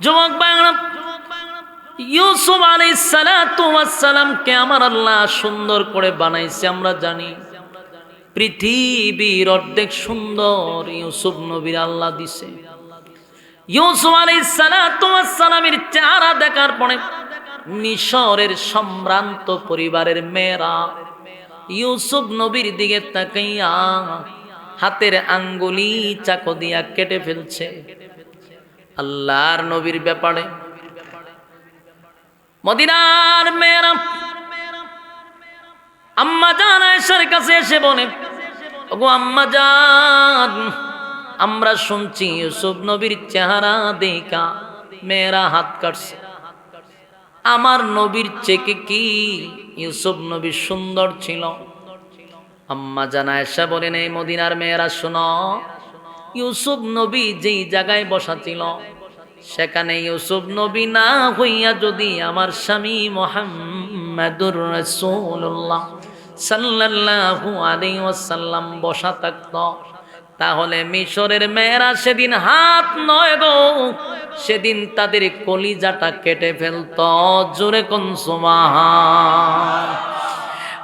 যুবক বাংলা, ইউসুফ আলাই সালামকে আমার আল্লাহ সুন্দর করে বানাইছে, আমরা জানি। পৃথিবীর অর্ধেক সুন্দর ইউসুফ নবীর আল্লাহ দিছে। ইউসুফ আলাই সালামের চেহারা দেখার পরে মিশরের সম্ভ্রান্ত পরিবারের মেয়েরা ইউসুফ নবীর দিকে তাকাইয়া হাতের আঙ্গুলি চাকো দিয়া কেটে ফেলছে। আল্লাহর নবীর ব্যাপারে। মদিনার মেয়েরা আম্মা জান আয়েশার কাছে এসে বলে, ওগো আম্মা জান, আমরা শুনছি ইউসুফ নবীর চেহারা দেখা, মেয়েরা হাত কাটছে। আমার নবীর চেকে কি ইউসুফ নবী সুন্দর ছিল? আম্মা জানা এসা বলেন, এই মদিনার মেয়েরা শোনো ইউসুফ নবী যেই জায়গায় বসা ছিল, সেখানে ইউসুফ নবী না হইয়া যদি আমার স্বামী মোহাম্মদুর রসুল্লাহ সাল্লাল্লাহু আলাইহি ওয়াসাল্লাম বসা থাকত, তাহলে মিশরের মেয়েরা সেদিন হাত নয় গো, সেদিন তাদের কলিজাটা কেটে ফেলত, জোরে কোন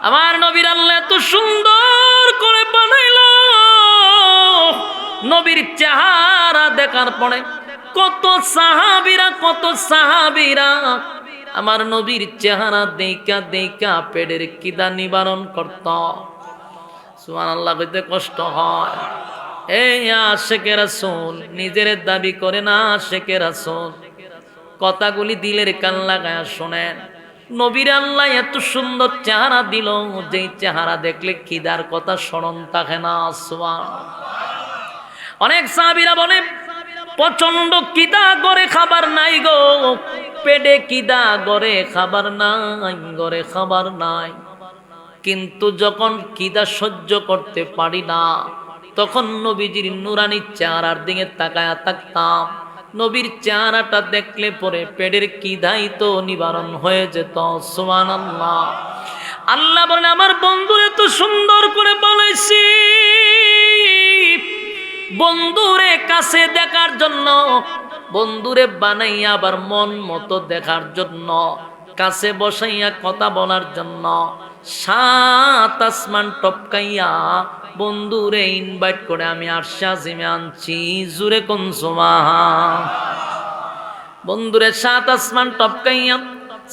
আমার নবীর আল্লাহ এত সুন্দর করে বানাইল নবীর চেহারা দেখার পরে কত সাহাবিরা কত সাহাবিরা আমার নবীর চেহারা দেখা দেখা পেটের কিদা নিবারণ করত। সুমান আল্লাহ কষ্ট হয়। না আল্লাহ চেহারা দিল, যেই চেহারা দেখলে খিদার কথা স্মরণ থাকে না আসমান অনেক সাহাবিরা বলে প্রচণ্ড কিদা করে খাবার নাই গো। পেটে কিদা গড়ে খাবার নাই গড়ে খাবার নাই। কিন্তু যখন কিদা সহ্য করতে পারি না, তখন নবীজির নুরানি চেহারার দিকে তাকায়া থাকতাম। নবীর চেহারাটা দেখলে পরে পেটের কিদাই তো নিবারণ হয়ে যেত সোমান আল্লাহ আল্লাহ বলেন, আমার বন্ধুরে তো সুন্দর করে বলেছি। বন্ধুরে কাছে দেখার জন্য, বন্ধুরে বানাইয়া আবার মন মতো দেখার জন্য, কাছে বসাইয়া কথা বলার জন্য, সাত আসমান টপকাইয়া বন্ধুরে ইনভাইট করে আমি আরশা জিমে আনছি জুরে কোন বন্ধুরে সাত আসমান টপকাইয়া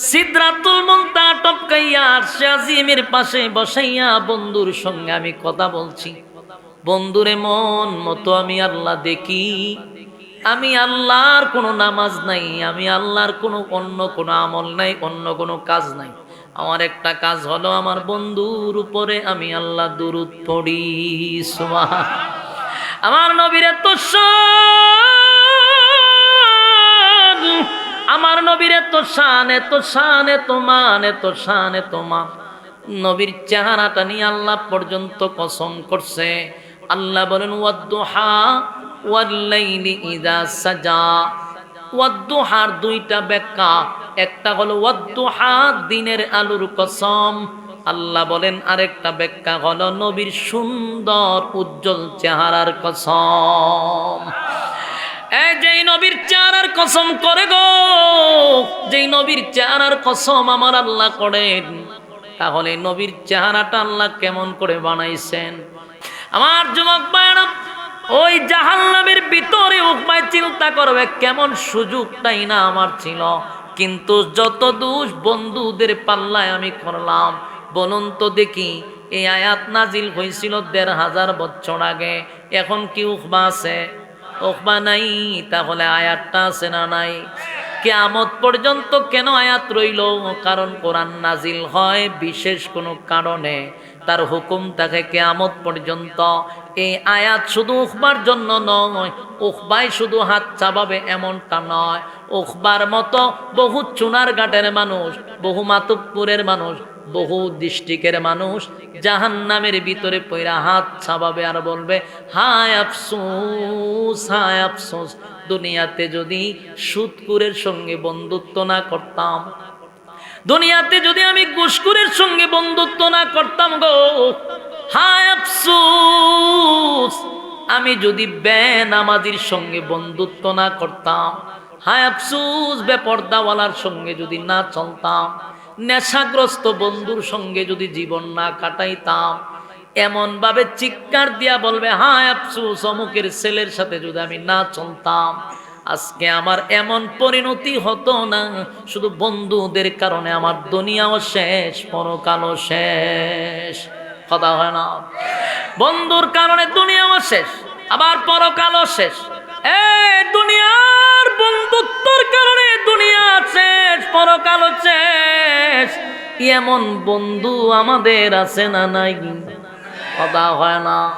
সিদ্ধাতুল মন্তা টপকাইয়া আরশা জিমের পাশে বসাইয়া বন্ধুর সঙ্গে আমি কথা বলছি। বন্ধুরে মন মতো আমি আল্লাহ দেখি। আমি আল্লাহর কোনো নামাজ নাই, আমি আল্লাহর কোনো অন্য কোনো আমল নাই, অন্য কোনো কাজ নাই। আমার একটা কাজ হলো আমার বন্ধুর উপরে আমি আল্লাহ দুরুদ পড়ি আমার নবীর শান, আমার নবীর এত শান এত শান, এত মান, এত শান, এত মান। নবীর চেহারাটা নিয়ে আল্লাহ পর্যন্ত কসম করছে। আল্লাহ বলেন, ওয়াদ্দুহা ওয়াল্লাইলি ইদা সাজা। ওয়াদ্দুহার দুইটা ব্যাখ্যা। একটা হলো, ওয়াদ্দুহা দিনের আলুর কসম। আল্লাহ বলেন, আরেকটা ব্যাখ্যা হলো, নবীর সুন্দর উজ্জ্বল চেহারার কসম। যেই নবীর চেহারার কসম করে গো, যেই নবীর চেহারার কসম আমার আল্লাহ করেন, তাহলে নবীর চেহারাটা আল্লাহ কেমন করে বানাইছেন? আমার যুবক বায়না ওই জাহান্নামের ভিতরে উপায় চিন্তা করবে, কেমন সুযোগটাই না আমার ছিল। কিন্তু যত দুষ বন্ধুদের পাল্লায় আমি করলাম, বলুন তো দেখি, এই আয়াত নাজিল হয়েছিল দেড় হাজার বছর আগে, এখন কি উখবা আছে? উখবা নাই, তাহলে আয়াতটা আছে না নাই? কেয়ামত পর্যন্ত কেন আয়াত রইল? কারণ কোরআন নাজিল হয় বিশেষ কোনো কারণে। তার হুকুম থাকে কেয়ামত পর্যন্ত এই আয়াত শুধু উখবার জন্য নয় উখবাই শুধু হাত চাবাবে এমনটা নয়। উখবার মতো বহু চুনার ঘাটের মানুষ, বহু মাতুবপুরের মানুষ, বহু ডিস্ট্রিক্টের মানুষ জাহান নামের ভিতরে পইরা হাত ছাবাবে আর বলবে, হায় আফসোস হায় আফসোস, দুনিয়াতে যদি সুদকুরের সঙ্গে বন্ধুত্ব না করতাম দুনিয়াতে যদি আমি গুসকুরের সঙ্গে বন্ধুত্ব না করতাম গো, হায় আমি যদি বেনামাজির সঙ্গে বন্ধুত্ব না করতাম, হায় আফসুস, বেপর্দাওয়ালার সঙ্গে যদি না চলতাম, নেশাগ্রস্ত বন্ধুর সঙ্গে যদি জীবন না কাটাইতাম এমন ভাবে চিৎকার দিয়া বলবে, হায় আফসুস, অমুকের ছেলের সাথে যদি আমি না চলতাম আজকে আমার এমন পরিণতি হতো না। শুধু বন্ধুদের কারণে আমার দুনিয়াও শেষ, পরকালও শেষ। কথা হয় না। বন্ধুর কারণে দুনিয়াও শেষ, আবার পরকালও শেষ। এই দুনিয়ার বন্ধুত্বর কারণে দুনিয়া শেষ, পরকালও শেষ। এমন বন্ধু আমাদের আছে না নাই? কথা হয় না।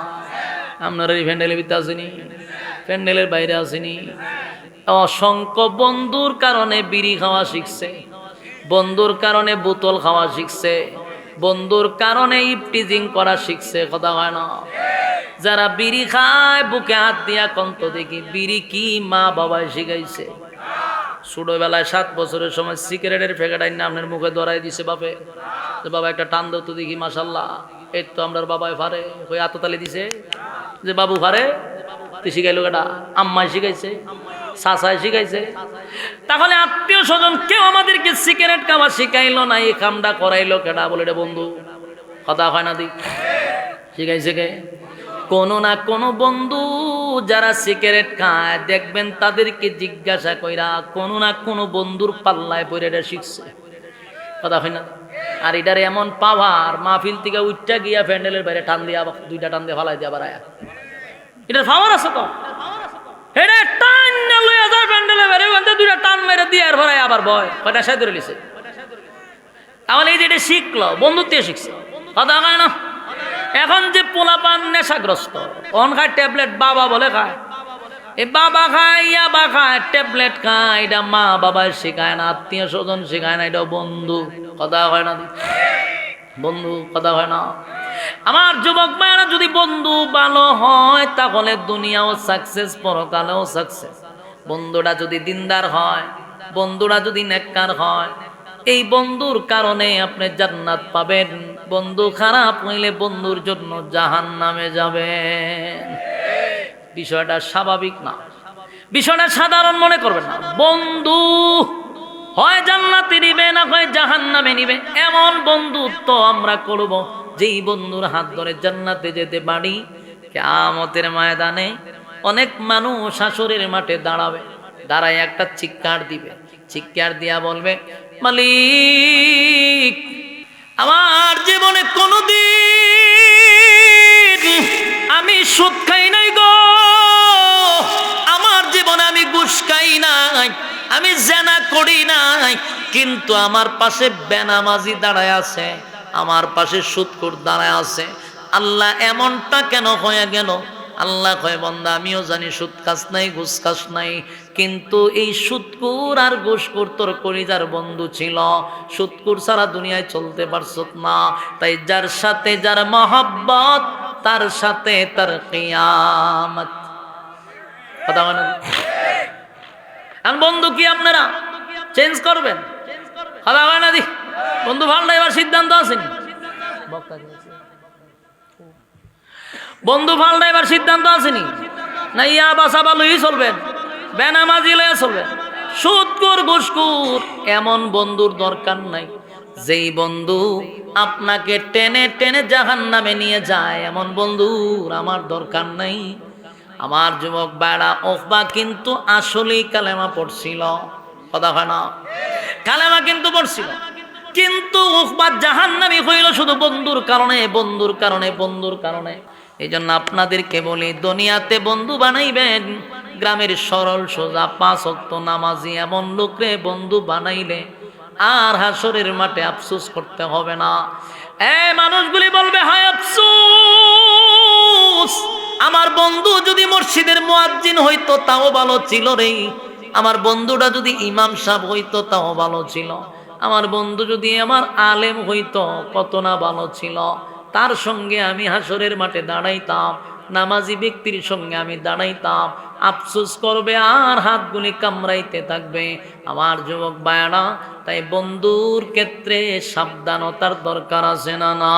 আপনারা এই প্যান্ডেলের ভিতরে আসেনি। প্যান্ডেলের বাইরে আসেনি। অসংখ্য বন্ধুর কারণে বিড়ি খাওয়া শিখছে, বন্ধুর কারণে বোতল খাওয়া শিখছে, বন্ধুর কারণে ইপটিজিং করা শিখছে, কথা হয় না? যারা বিড়ি খায়, বুকে হাত দিয়া কন্ত দেখি, বিড়ি কি মা বাবায় শিখাইছে? ছোটবেলায় সাত বছরের সময় সিগারেটের প্যাকেট আইন আপনার মুখে ধরাই দিছে বাপে। যে বাবা একটা টান দাও তো দেখি মাসাল্লাহ এই তো আমরা বাবায় ফারে ওই আততালি দিছে। যে বাবু ফারে তুই শিখাইলো কেটা আম্মায় শিখাইছে। সাসায় শিখাইছে। তাহলে আত্মীয় স্বজন কেউ আমাদেরকে সিগারেট খাওয়া শিখাইলো না, এই কামটা করাইলো কেটা বলে বন্ধু, কথা হয় না দি। শিখাইছে কে? কোনো না কোনো বন্ধু যারা সিগারেট খায়, দেখবেন তাদেরকে জিজ্ঞাসা কইরা কোনো না কোনো বন্ধুর পাল্লায় পড়ে এটা শিখছে। কথা হয় না আর এটার এমন পাওয়ার, মাহফিল থেকে উঠটা গিয়া প্যান্ডেলের বাইরে টান দিয়া, দুইটা টান দিয়ে ফালাই দিয়া বাড়ায়। এটার পাওয়ার আছে তো? এটা এটা এখন যে পোলাপান নেশাগ্রস্ত খায়, ট্যাবলেট বাবা বলে খায়। এই বাবা খায় খায়, ট্যাবলেট খায়, এটা মা বাবা শেখায় না, আত্মীয় স্বজন শেখায় না এটা বন্ধু। কথা হয় না? বন্ধু, কথা হয় না? আমার যুবক মায়েরা যদি বন্ধু ভালো হয়, তাহলে দুনিয়াও সাকসেস পরকালেও সাকসেস বন্ধুরা যদি দিনদার হয়, বন্ধুরা যদি নেককার হয়, এই বন্ধুর কারণে আপনি জান্নাত পাবেন। বন্ধু খারাপ হইলে বন্ধুর জন্য জাহান নামে যাবেন। বিষয়টা স্বাভাবিক না। বিষয়টা সাধারণ মনে করবেন না। বন্ধু হয় জান্নাতে নিবে, না হয় জাহান নামে নিবে। এমন বন্ধুত্ব আমরা করব, যেই বন্ধুর হাত ধরে জান্নাতে যেতে পারি। কেমতের ময়দানে অনেক মানুষ শাশুড়ির মাঠে দাঁড়াবে, দাঁড়ায় একটা চিৎকার দিবে। চিৎকার দিয়া বলবে, মালিক, আমার জীবনে কোনোদিন আমি সুদ খাই নাই গো। আমার জীবনে আমি ঘুষ খাই নাই, আমি জেনা করি নাই, কিন্তু আমার পাশে বেনামাজি দাঁড়ায় আছে, আমার পাশে সুদকুর দাঁড়ায় আছে। আল্লাহ এমনটা কেন হয়ে গেল? আল্লাহ কয়, বন্দা, আমিও জানি সুদ কাজ নাই, ঘুষ কাজ নাই, কিন্তু এই সুদকুর আর ঘুষকুর তোর কলিজার বন্ধু ছিল। সুদকুর সারা দুনিয়ায় চলতে পারছ না, তাই যার সাথে যার মহাব্বত, তার সাথে তার কিয়ামত। কথা মানে এখন বন্ধু কি আপনারা? চেঞ্জ করবেন? কথা হয় না দি। বন্ধু ভালো এবার সিদ্ধান্ত আসেনি বন্ধু ফালটা এবার সিদ্ধান্ত আসেনি। না ইয়া বাসা ভালোই চলবেন বেনামাজি লয়ে চলবেন সুৎকুর ঘুষকুর এমন বন্ধুর দরকার নাই। যেই বন্ধু আপনাকে টেনে টেনে জাহান নামে নিয়ে যায়, এমন বন্ধুর আমার দরকার নাই। আমার যুবক বেড়া ওফবা কিন্তু আসলেই কালেমা পড়ছিল। কথা হয় না? কালেমা কিন্তু পড়ছিল। কিন্তু উকবা জাহান্নামি হইল শুধু বন্ধুর কারণে বন্ধুর কারণে বন্ধুর কারণে। এই জন্য আপনাদেরকে বলি, দুনিয়াতে বন্ধু বানাইবেন, গ্রামের সরল, সোজা, পাঁচ অক্ত নামাজি, এমন লোকরে বন্ধু বানাইলে আর হাসরের মাঠে আফসোস করতে হবে না। এ মানুষগুলি বলবে, হায় আফসোস, আমার বন্ধু যদি মসজিদের মুয়াজ্জিন হইতো, তাও ভালো ছিল রে। আমার বন্ধুটা যদি ইমাম সাহেব হইতো, তাও ভালো ছিল। আমার বন্ধু যদি আমার আলেম হইতো, কত না ভালো ছিল। তার সঙ্গে আমি হাসরের মাঠে দাঁড়াইতাম, নামাজি ব্যক্তির সঙ্গে আমি দাঁড়াইতাম। আফসোস করবে আর হাতগুলি কামড়াইতে থাকবে। আমার যুবক বায়না তাই বন্ধুর ক্ষেত্রে সাবধানতার দরকার আছে না না